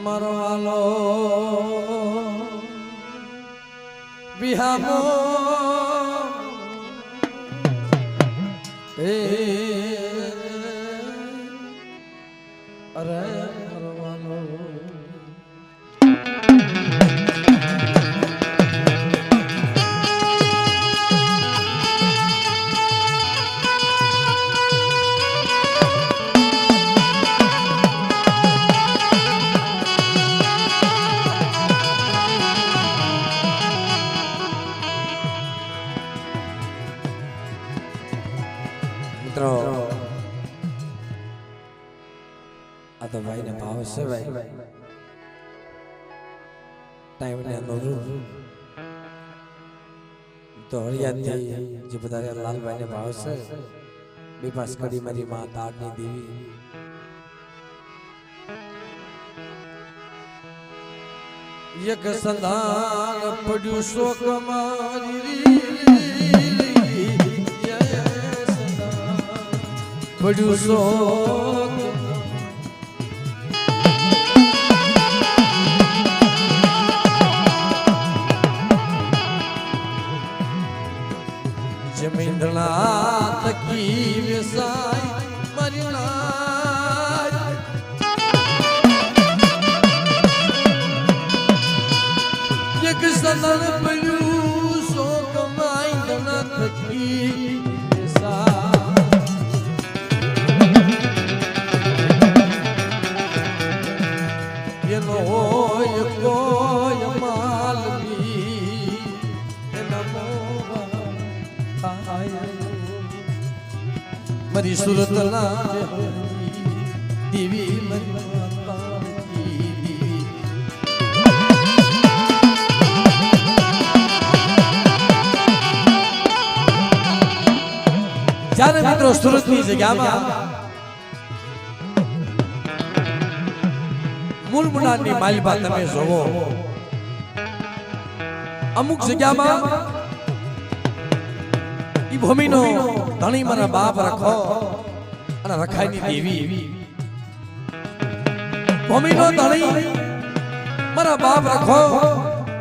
મરવાલો વિહામો time ને અનુરૂપ તો હળિયાથી જે બધા લાલભાઈ ને ભાવ છે બીપાસ કડી મારી માં તારની દેવી એક સંધાન પડ્યું શોક મારી પડ્યું શોક જમીનના મિત્રો સુરતની જગ્યામાં મૂળ મુનાની માલિબા તમે જોવો અમુક જગ્યામાં ઈ ભૂમિનો ધણી મારા બાપ રાખો અને રખાઈની દેવી ભૂમિનો ધણી મારા બાપ રખો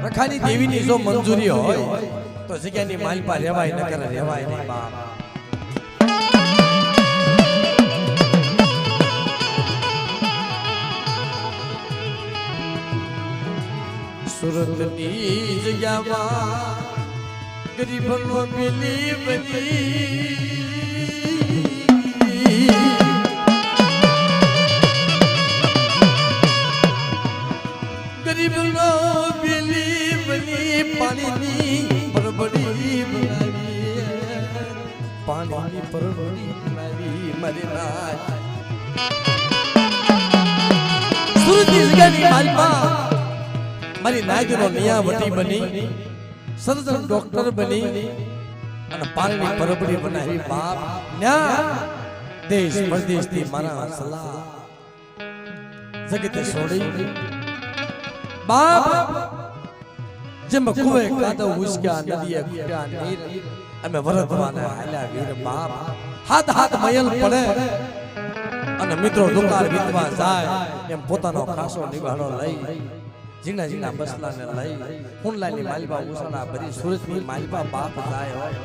રખાયની દેવીની જો મંજૂરી હોય તો જગ્યાની માલિપા રહેવાય ન કરે રહેવાય નહીં બાપ સુરતની જગ્યામાં ગરીબનો મિલી બની. ગરીબનો મિલી બની પાણીની પરબડી બનાવી પાણીની પરબડી બનાવી મારી નાય. જગ્યાની મારી મારી નાગનો નિયાવટી બની સર્જન ડોક્ટર બની અને પાલની પરબડી બનાવી બાપ ન્યા દેશ પરદેશથી મારા સલાહ જગતે છોડી. બાપ, જેમ કુવે કાદવ ઉસક્યા, નદીએ કુટ્યા નીર, અમે વરદવાને હાલ્યા વીર બાપ. હાથ હાથ મયલ પડે અને મિત્રો દુકાળ વીતવા જાય, એમ પોતાનો ખાસો નિભાડો લઈ ઝીણા ઝીણા બસલાને લઈ હુંડલાની માલબા ઉસાડા ભરી સુરતની માલબા બાપ જાય હોય.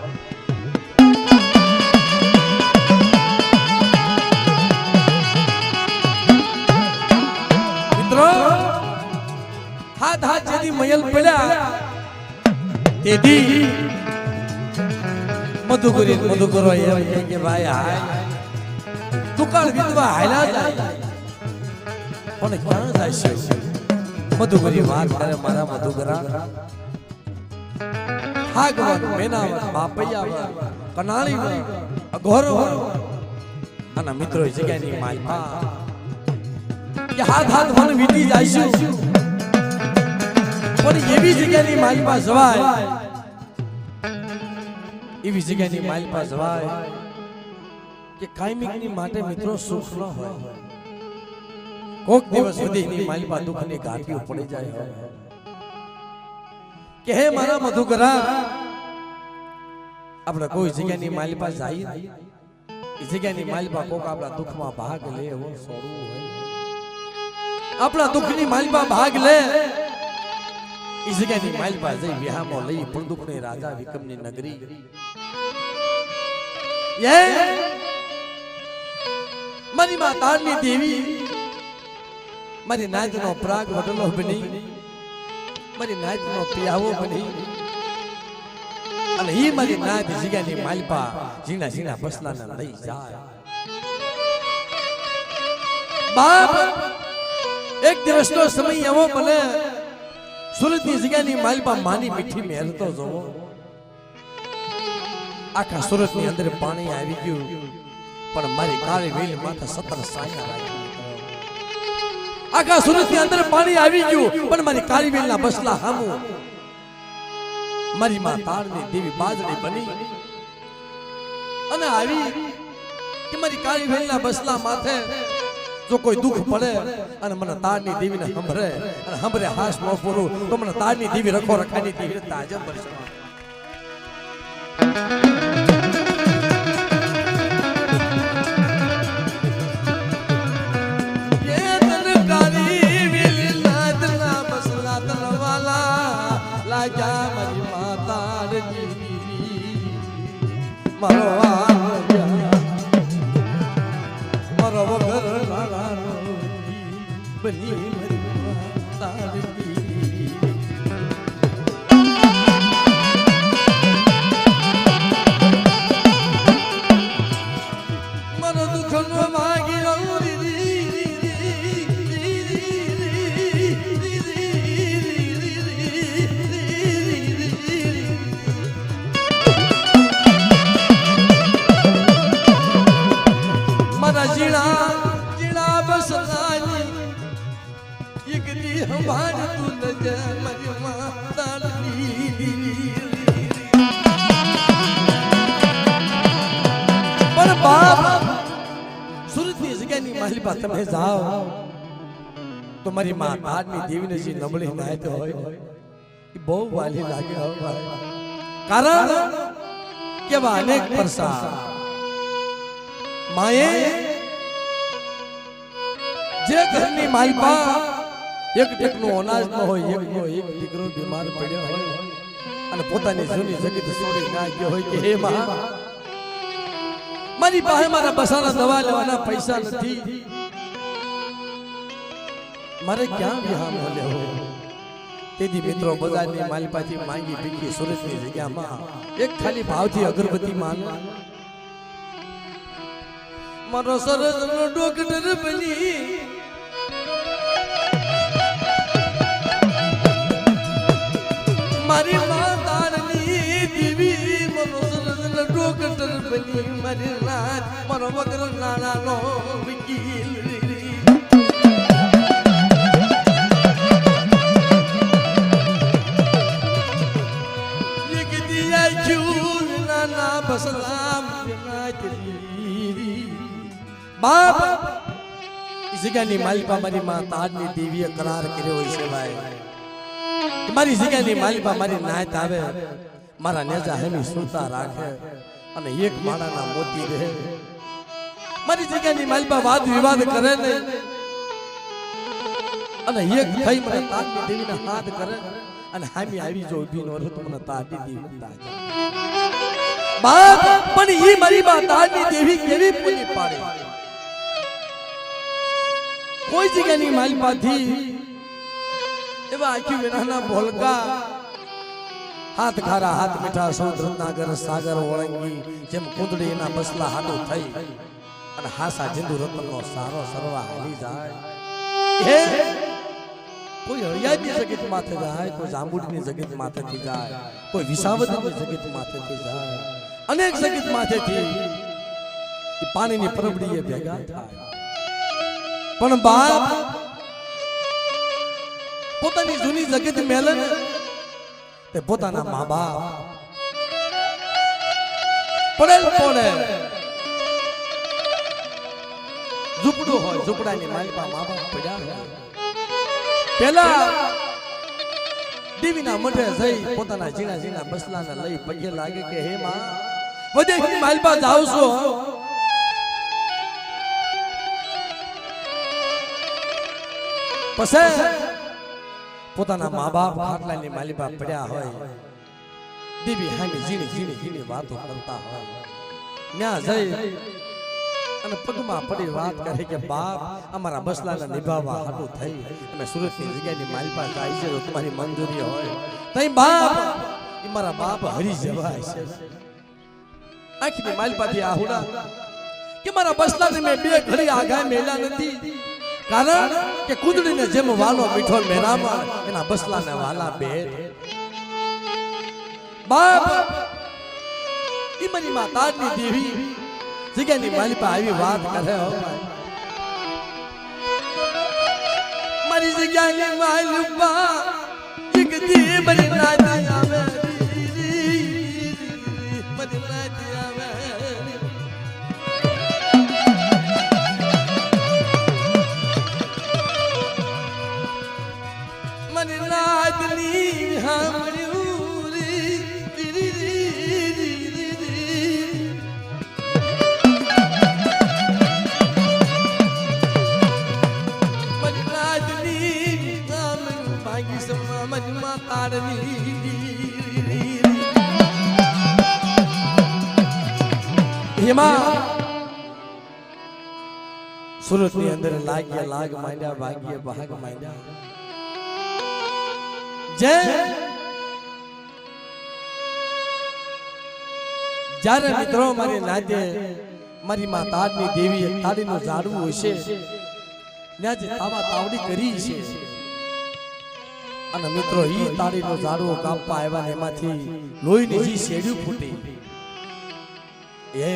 મિત્રો હાથ હાથ જેથી મયલ પડ્યા. તેથી મધુકરી મધુકરો એમ કે કે ભાઈ, હાય. દુકાળ વિધવા હાલા જાય પણ ક્યાં જાય છે? મધુકરી વાત કરે મારા મધુકરા હાગવન મેનાવન બાપૈયાવન કનાળીવન અઘોરવન અને મિત્રો જગ્યાની માલમાં કે હાથ હાથ વન વીતી જાય પણ એવી જગ્યાની માલમાં જવાય. એવી જગ્યાની માલમાં જવાય કે કાયમિકની માટે મિત્રો સુખ ન હોય. કોક દિવસ સુધીની માલપા દુઃખની ગાંઠીઓ પડી જાય. કે હે મારા મધુકરા આપણે કોઈ જગ્યાની માલિપા જાય એ જગ્યાની માલિપા કોક આપણા દુઃખમાં ભાગ લે એવો સોરું હોય. આપણા દુઃખની માલપા ભાગ લે. એ જગ્યાની માલપા જઈ વિહામો લઈ પ્રદુખની રાજા વિક્રમની નગરી. એ મારી દેવી મારી નાચનો પ્રાગ વડલો બની. મારી નાચનો પિયાવો બની. અને એ મારી નાચ જગ્યાની માલપા ઝીણા ઝીણા બસલાને લઈ જાય. બાપ, એક દિવસનો સમય એવો મને સુરતની જગ્યાની માલપા માની મીઠી મહેલતો જોવો. આખા સુરતની અંદર પાણી આવી ગયું. પણ મારી કાળી વેલ માથે સતર સાયા રાખી આખા સુરતની અંદર પાણી આવી ગયું. પણ મારી કાળી વેલના બસલા હામુ. મારી માં તાળની દેવી બાજરી બની. અને આવી કે મારી કાળી ના બસલા માથે જો કોઈ દુઃખ પડે અને મને તારની દેવીને સંભળે અને સંભળે હાશ ન પૂરું તો મને તારની દેવી રખો રખાની દેવી તાજબ બનશે હમાર તું નજર મારી માતાની પણ બાપ સુરતની જગ્યાની માલિપા તમે જાઓ તો મારી માં તારની દેવીને જે નબળી નાયત હોય એ બહુ વાલી લાગે. કારણ કે અનેક પરસા માએ જે ઘરની માલપા એક ટેકનું અનાજ ન હોય, એક નો એક દીકરો બીમાર પડ્યો હોય. અને પોતાની જૂની જગત છોડી ના ગયો હોય કે હે મા? મારી પાસે મારા બસાના દવા લેવાના પૈસા નથી. મારે ક્યાં વિહામ લેવો? તેથી મિત્રો બજારની માલપાથી માંગી ભીખી સુરતની જગ્યામાં એક ખાલી ભાવથી અગરબત્તી માંગ. મારો સરસ ડોક્ટર બની. મારી માં તારની દીવી મનોસરન ડોક્ટર બની મારી નાથ મારો વગર નાના નો વકીલ બાપ જગ્યાની માલિકા મારી માં તારની દેવીએ કરાર કર્યો હોય છે, ભાઈ. મારી જગ્યાની માલિકા મારી નાયત આવે. મારા નેજા હેમી સુતા રાખે અને એક માળાના મોતી રહે. મારી જગ્યાની માલિકા વાદ વિવાદ કરે ને અને એક થઈ મને તારની દેવીને હાથ કરે. અને હામી આવી જો ઊભી નો તો મને તારની દેવી બાપ, પણ ઈ મારી બા તારની દેવી કેવી પૂરી પાડે? કોઈ જગ્યાની માલપાથી એવા વિનાના ભોલકા. હાથ ખારા, હાથ મીઠા સમુદ્ર સાગર ઓળંગી જેમ કુંદડી એના બસલા થઈ. અને હાસા જિંદુ રતનનો સારો સરવા હાલી જાય. હે? કોઈ હળિયાની જગત માથે જાય, કોઈ જાંબુડીની જગત માથેથી જાય, કોઈ વિસાવદની જગત માથેથી જાય. અનેક જગત માથેથી પાણીની પરબડીએ ભેગા થાય. પણ બાપ પોતાની જૂની જગત મેલન તે પોતાના મા બાપ. પડેલ પડે ઝૂપડું હોય, ઝૂપડાની માલિપા મા બાપ પડ્યા પેલા દેવીના મઢે જઈ પોતાના ઝીણા ઝીણા બસલાને લઈ પગે લાગે કે, હે માં, વધે માલપા જાવ છો. પછી પોતાના મા બાપ ખાટલાની માલિપા પડ્યા હોય. દીવી હામી ઝીણી ઝીણી ઝીણી વાતો કરતા હોય. ત્યાં જઈ અને પગમાં પડી વાત કરે કે બાપ અમારા બસલાને નિભાવવા હાટું થઈ. અમે સુરતની જગ્યાની માલિપા જાય છે તમારી મંજૂરી હોય. તઈ બાપ એ મારા બાપ હરી જવાય છે. આખી માલિપાથી આહુડા કે મારા બસલાને મેં બે ઘડી આઘા મેલા નથી. કારણ કે કુદડીને જેમ વાલો મીઠો મેરામાં એના બસલાને વાલા બે. બાપ, ઈ મારી માતાની દેવી, જગ્યાની માલિપા આવી વાત કરે હો. મારી જગ્યાની માલિપા એક દી મારી નાતી આવે. હિમા! સુરતની અંદર લાગ્યા લાગ માંડ્યા ભાગ્ય ભાગ માંડ્યા જય. જ્યારે મિત્રો મારી નાજે મારી માં તાડની દેવી તાડીનું ઝાડવું હશે, ત્યાં જે તાવા તાવડી કરી છે અને મિત્રો, ઈ તાળીનો ઝાડવો કાપવા આવ્યા એમાંથી લોહીની જી શેડ્યું ફૂટી. એ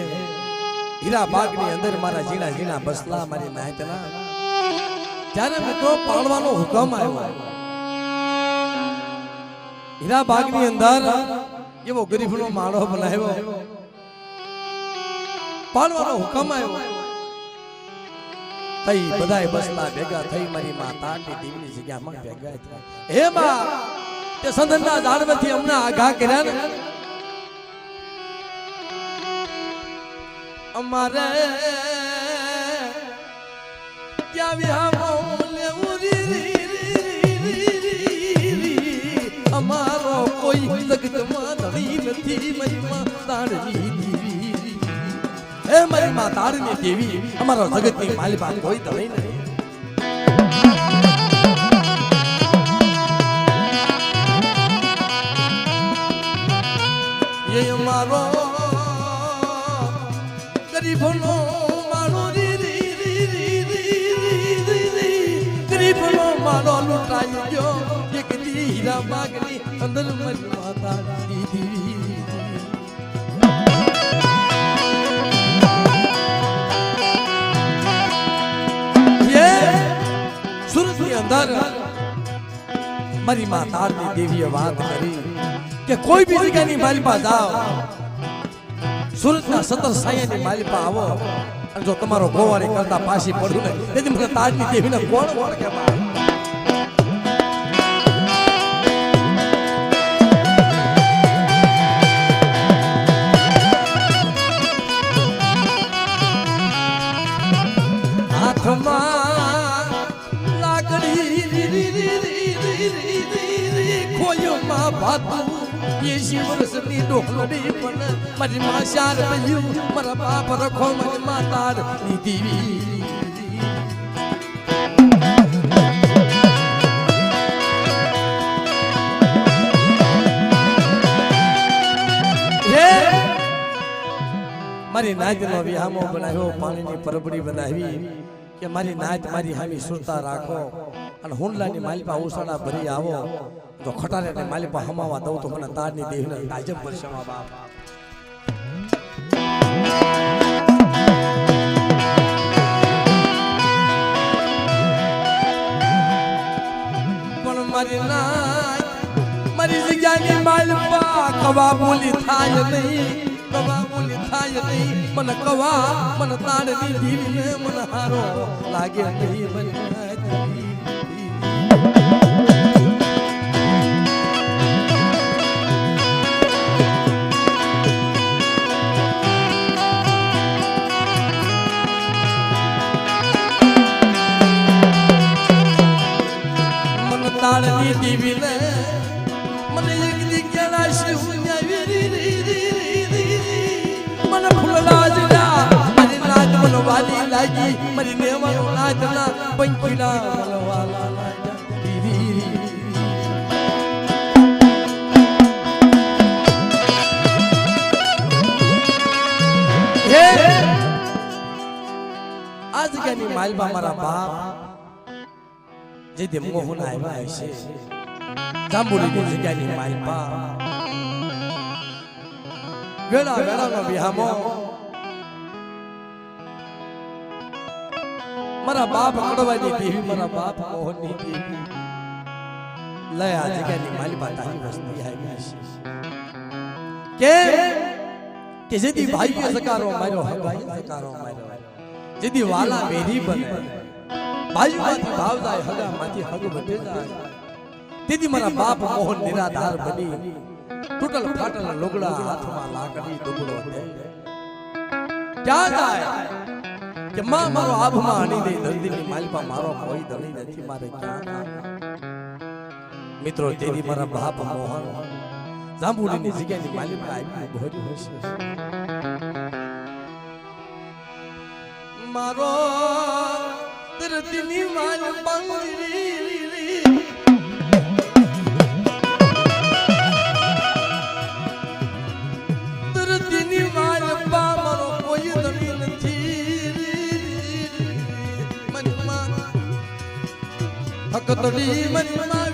હીરા બાગની અંદર મારા ઝીણા ઝીણા બસલા મારી નાયતના જ્યારે મિત્રો પાડવાનો હુકમ આવ્યો. હીરા બાગની અંદર એવો ગરીબનો માળો બનાવ્યો. પાડવાનો હુકમ આવ્યો થઈ બધાય બસલા ભેગા થઈ મારી માં દેવીની જગ્યામાં ભેગા થયા. હે માં, તે સંધનના ઝાડમાંથી અમને આઘા કર્યા ને? અમારે ત્યાં વિહામો અમારો કોઈ જગતમાં ધણી નથી મહિમા તાળની દેવી. હે મહિમા માં તાળની દેવી, અમારો જગતની માલિકા કોઈ ધણી નથી એ અમારો ગરીબનો સુરતની અંદર મારી માં તારની દેવીએ વાત કરી કે કોઈ બી જગ્યાની માલિપા જાઓ, સુરતના સતર સાયાની મારી પાસે આવો. અને જો તમારો ગોવાળી કરતા પાછી પડ્યું ને તેથી મને તાજની દેવીને કોણ કોણ ભાતું એસી વર્ષની ડોકડી પણ મારી માં શાર રહ્યું મારા બાપ રખો મારી માં તાર હે મારી નાચનો વિહામો બનાવ્યો, પાણીની પરબડી બનાવી. કે મારી નાત મારી હામી સુરતા રાખો અને હુંડલાની માલિપા ઉસાડા ભરી આવો. તો ખટારે ને માલિપા હમાવા દઉં તો મને તારની દેવીને તાજબ વર્ષમાં બાપ. મારી નાત મારી જગ્યાની માલિપા કવા બોલી થાય નહીં. કવા બોલી થાય નહીં. મને કવા, મને તાડની દીવીને મને હારો. લાગે નહીં મારી નાચ તાળની દીવી ને મને વાલી લાગી, મારી નેવાનો નાચના પંખીડા મને વાલા લાગ્યા રી રી રી રી. હે આ જગ્યાની માલમાં મારા બાપ મોહન વેળા વેળાનો વિહામો મારા બાપ કડવાની દેવી મારા બાપ મોહનની દેવી લય આ જગ્યાની માલપા તારી વસ્તી આવી છે. કે? કે જેથી ભાઈએ સકારો માર્યો હગાઈએ સકારો માર્યો જેથી વાલા વેરી બને. ભાઈમાંથી ભાવ જાય હગામાંથી હગ વધે જાય. તેથી મારા બાપ મોહન નિરાધાર બની. તૂટલ ફાટલ લોગડા હાથમાં લાકડી દુબળો દે. ક્યાં જાય? કે માં, મારો આભમાં હણી દે ધરતીની માલપા મારો કોઈ ધણી નથી, મારે ક્યાં? મિત્રો તેથી મારા બાપ મોહન જાંબુડીની જગ્યાની માલિકા આવી ભર્યું હશે મારો ધરતીની માલ હકતડી મનમાં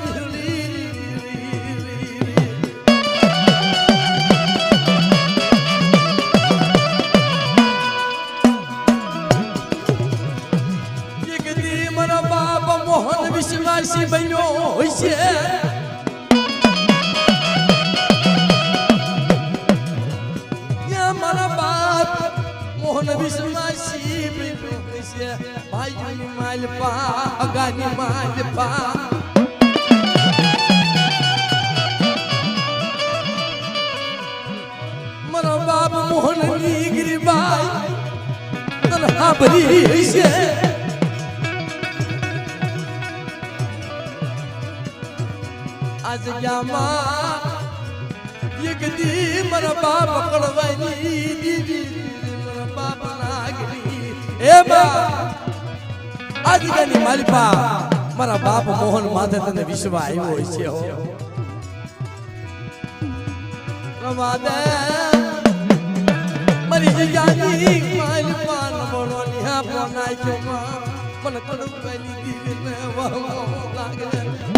એ બા આ જગ્યાની માલિપા મારા બાપ મોહન માથે તને વિશ્વ આવ્યો હોય છે મારી જગ્યાની માલિપા નબળો નિહા મને કડવાની દીદી ને વાહ લાગે.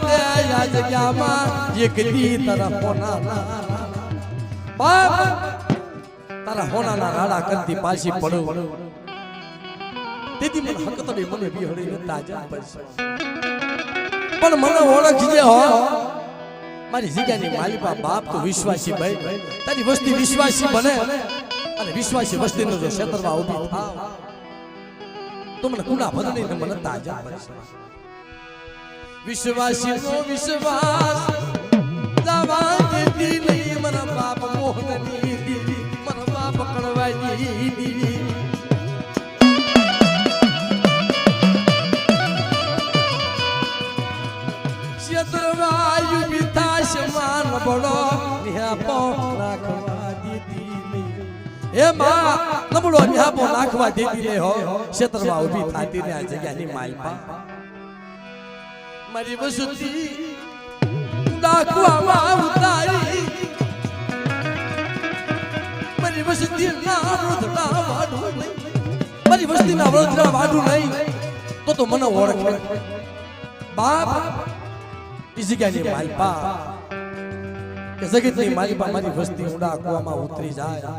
દે દે આ જગ્યામાં હોના બાપ તારા કરતી પાછી પડું તેથી મને હકતડી મને બિહડી તાજા પડશે પણ મને ઓળખજે હો. મારી જગ્યાની માલિપા બાપ તો વિશ્વાસી ભાઈ તારી વસ્તી વિશ્વાસી બને. અને વિશ્વાસી વસ્તીનો જો ક્ષેત્રમાં ઊભી થાવ તો મને કુના ભદડીને મને તાજા વિશ્વાસી નો વિશ્વાસ. દાવા દેતી નહીં મને બાપ મોહનની. માં. નબળો નિહાપો નાખવા દેતી રે હો. ક્ષેત્રમાં ઊભી થાતી ને આ જગ્યાની માલપા મારી વસુતી ડાકવામાં ઉતારી મારી વસુતી ના વૃદ્ધના વાડું નહીં. મારી વસ્તીના વૃદ્ધના વાડું નહીં. તો તો મને ઓળખે. બાપ, ઈ જગ્યાની માલપા. કે જગતની માલપા મારી વસ્તી ઊંડા કૂવામાં ઉતરી જાય.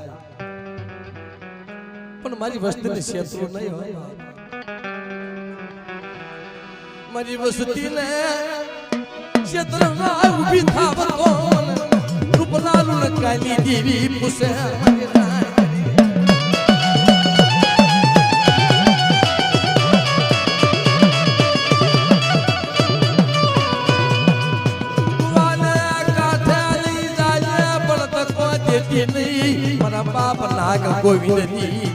પણ મારી વસ્તીને શેતરું નહીં હોય. મારી વસ્તીને ક્ષેત્રમાં ઊભી થાવતો રૂપલાલુ ને કાલી દેવી પૂછે. નહીં. મારા બાપ નાગ ગોવિંદની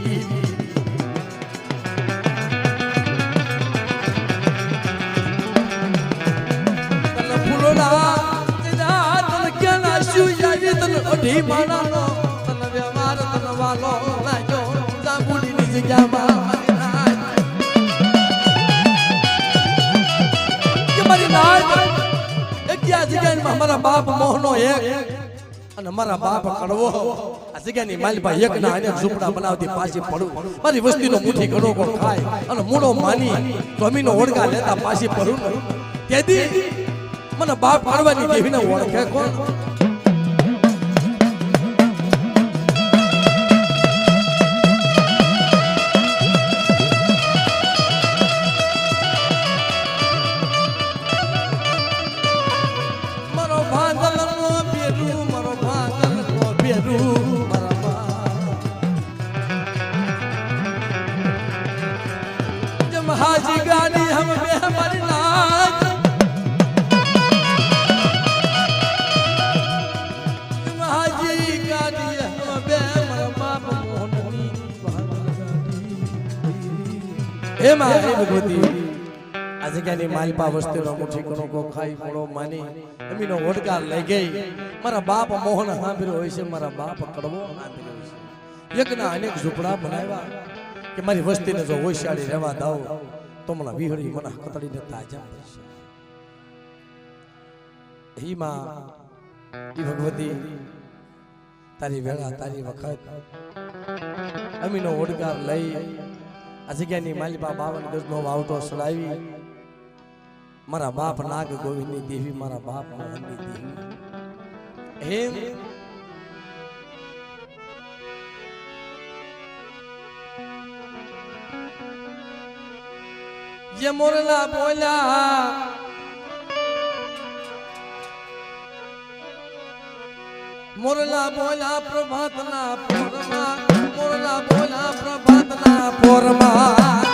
તને અઢી વ્યવહાર તને વાલો લાગ્યો જાંબુડીની જગ્યામાં કે મારી જગ્યામાં બાપ મોહનો એક અને મારા બાપ કડવો આ જગ્યાની માલપા એક ના ઝૂંપડા બનાવતી પાછી પડું મારી વસ્તીનો મુઠ્ઠી ઘણો કો ખાય અને મૂળો માની જમીનો ઓળગા લેતા પાછી પડું તેથી મને બાપ પાડવાની દેવીને ઓળખે કોણ હે મારી ભગવતી. આ જગ્યાની માલપા વસ્તીનો મુઠ્ઠી કણો કો ખાઈ પડો માની. અમીનો ઓડકાર લઈ ગઈ. મારા બાપ મોહન સાંભળ્યો હોય છે મારા બાપ કડવો સાંભળ્યો હોય છે. યજ્ઞના અનેક ઝૂંપડા બનાવ્યા કે મારી વસ્તીને જો હોશિયાળી રહેવા દાવ તો મને વિહળી મને કતડીને તાજા પડશે હી માં ઈ ભગવતી તારી વેળા તારી વખત. અમીનો ઓડકાર લઈ આ જગ્યાની માલિપા બાવન ગજનો વાવટો સડાવી. મારા બાપ નાગ ગોવિંદની દેવી મારા બાપ મોહનની દેવી એમ જે મોરલા બોલ્યા મોરલા બોલ્યા પ્રભાતના પોરમાં મોરલા બોલ્યા પ્રભાતના પોરમાં